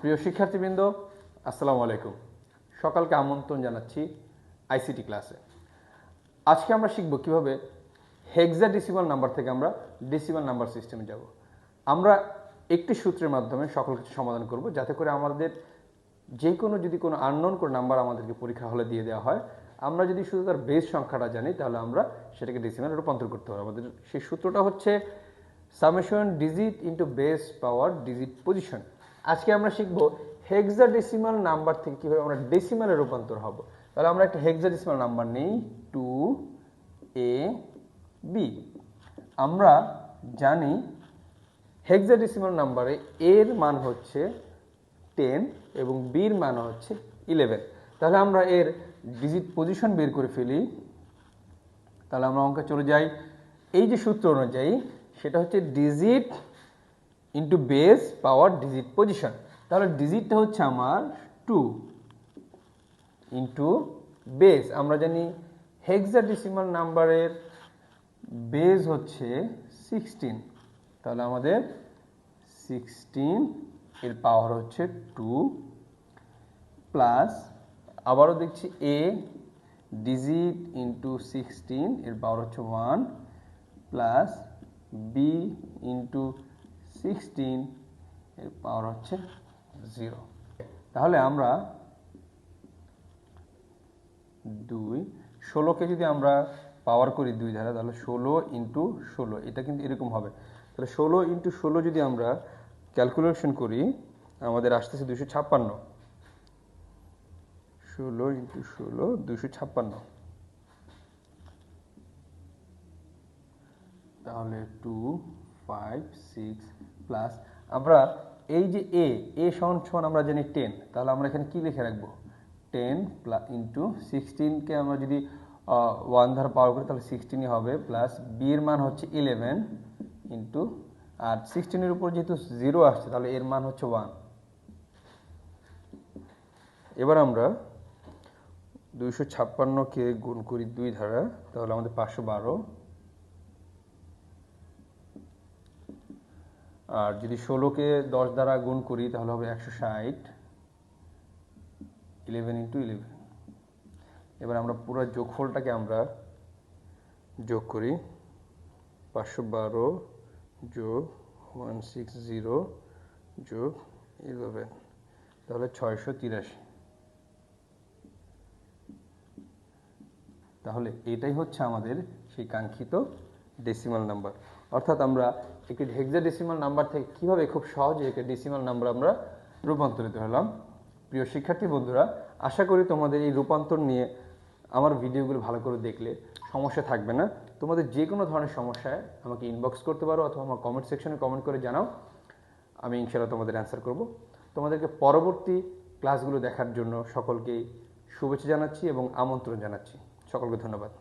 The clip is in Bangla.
প্রিয় শিক্ষার্থীবৃন্দ, আসসালামু আলাইকুম। সকালকে আমন্ত্রণ জানাচ্ছি আইসিটি ক্লাসে। আজকে আমরা শিখব কীভাবে হেক্সা ডিসিমাল নাম্বার থেকে আমরা ডিসিমাল নাম্বার সিস্টেমে যাব। আমরা একটি সূত্রের মাধ্যমে সকল কিছু সমাধান করব, যাতে করে আমাদের যে কোনো, যদি কোনো আননোন কোনো নাম্বার আমাদেরকে পরীক্ষা হলে দিয়ে দেওয়া হয়, আমরা যদি শুধু তার বেস সংখ্যাটা জানি, তাহলে আমরা সেটাকে ডিসিমালে রূপান্তর করতে পারব। আমাদের সেই সূত্রটা হচ্ছে summation digit into base power digit position আজকে আমরা শিখব হেক্সা ডেসিমাল নাম্বার থেকে কীভাবে আমরা ডেসিমালে রূপান্তর হব। তাহলে আমরা একটা হেক্সা ডেসিমাল নাম্বার নেই টু এ বি আমরা জানি হেক্সা ডেসিমাল নাম্বারে এর মান হচ্ছে টেন এবং বির মান হচ্ছে ইলেভেন তাহলে আমরা এর ডিজিট পজিশন বের করে ফেলি। তাহলে আমরা অঙ্কে চলে যাই। এই যে সূত্র অনুযায়ী, সেটা হচ্ছে digit into base power digit position তাহলে ডিজিটটা হচ্ছে আমার টু ইন্টু বেস আমরা জানি হেক্সাডেসিমাল নাম্বারের বেস হচ্ছে সিক্সটিন তাহলে আমাদের সিক্সটিন এর পাওয়ার হচ্ছে টু প্লাস আবারও দেখছি এ ডিজিট ইন্টু সিক্সটিন এর পাওয়ার হচ্ছে one plus B into sixteen এর পাওয়ার হচ্ছে জিরো তাহলে আমরা দুই, ষোলোকে যদি আমরা পাওয়ার করি দুই ধারা তাহলে ষোলো ইন্টু ষোলো, এটা কিন্তু এরকম হবে। তাহলে ষোলো ইন্টু ষোলো যদি আমরা ক্যালকুলেশন করি, আমাদের আসতেছে দুশো ছাপ্পান্ন। ষোলো ইন্টু ষোলো দুশো ছাপ্পান্ন। তাহলে টু ফাইভ সিক্স প্লাস আমরা এই যে এ এ সমান সমান আমরা জানি টেন তাহলে আমরা এখানে কি লিখে রাখব? টেন প্লাস ইন্টু সিক্সটিনকে আমরা যদি ওয়ান ধার পাওয়ার করি, তাহলে সিক্সটিনই হবে প্লাস বি মান হচ্ছে ইলেভেন ইন্টু আর সিক্সটিনের উপর যেহেতু জিরো আসছে, তাহলে এর মান হচ্ছে ওয়ান এবার আমরা দুইশো ছাপ্পান্নকে গুণ করি দুই ধারা, তাহলে আমাদের পাঁচশো বারো। আর যদি ষোলোকে দশ দ্বারা গুণ করি, তাহলে হবে একশো ষাট। ইলেভেন ইন্টু ইলেভেন এবার আমরা পুরো যোগফলটাকে আমরা যোগ করি। পাঁচশো বারো যোগ ওয়ান সিক্স জিরো যোগ ইলেভেন তাহলে ছয়শো তিরাশি। তাহলে এটাই হচ্ছে আমাদের সেই কাঙ্ক্ষিত ডেসিমাল নাম্বার অর্থাৎ আমরা একটি হেক্সা ডেসিমাল নাম্বার থেকে কীভাবে খুব সহজে একটি ডেসিমাল নাম্বার আমরা রূপান্তরিত হলাম। প্রিয় শিক্ষার্থী বন্ধুরা, আশা করি তোমাদের এই রূপান্তর নিয়ে আমার ভিডিওগুলো ভালো করে দেখলে সমস্যা থাকবে না। তোমাদের যে কোনো ধরনের সমস্যায় আমাকে ইনবক্স করতে পারো অথবা আমার কমেন্ট সেকশনে কমেন্ট করে জানাও। আমি ইনশাআল্লাহ তোমাদের অ্যান্সার করব। তোমাদেরকে পরবর্তী ক্লাসগুলো দেখার জন্য সকলকেই শুভেচ্ছা জানাচ্ছি এবং আমন্ত্রণ জানাচ্ছি। সকলকে ধন্যবাদ।